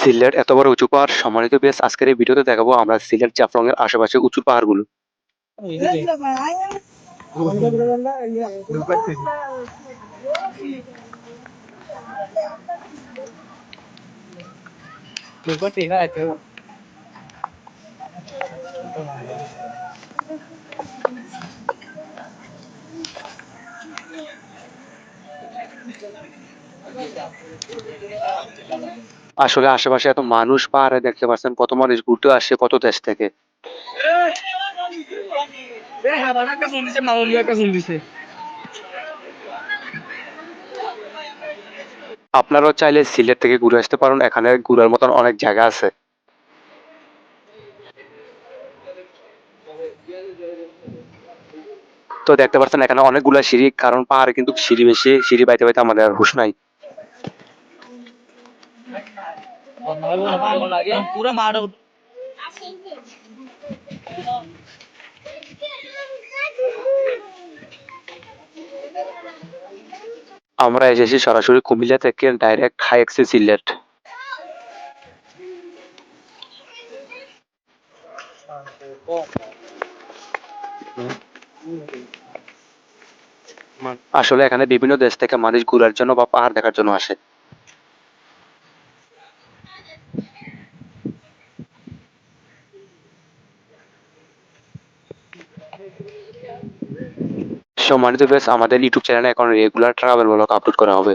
সিলেট এত বড় উঁচু পাহাড়, সম্মানিত বেশ আজকের এই ভিডিওতে দেখাবো আমরা সিলেট জাফলং এর আশেপাশে উঁচু পাহাড়গুলো। আসলে আশেপাশে এত মানুষ পাহাড়ে দেখতে পাচ্ছেন কত মানুষ ঘুরতে আসছে কত দেশ থেকে। আপনারাও চাইলে সিলেট থেকে ঘুরে আসতে পারেন এখানে ঘুরার মতন অনেক জায়গা আছে। তো দেখতে পাচ্ছেন এখানে অনেকগুলা সিঁড়ি কারণ পাহাড়ে কিন্তু সিঁড়ি বেশি সিঁড়ি বাইতে বাইতে আমাদের আর হুশ নাই। পুরো আমরা এসেছি সরাসরি কুমিল্লা থেকে ডাইরেক্ট হাইএক্সে সিলেট আসলে এখানে বিভিন্ন দেশ থেকে মানুষ ঘোরার জন্য বা পাহাড় দেখার জন্য আসে। সম্মানিত বেশ আমাদের ইউটিউব চ্যানেলে এখন রেগুলার ট্রাভেল ব্লগ আপলোড করা হবে।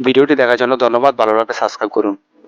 ভিডিওটি দেখার জন্য ধন্যবাদ। ভালো লাগলে সাবস্ক্রাইব করুন।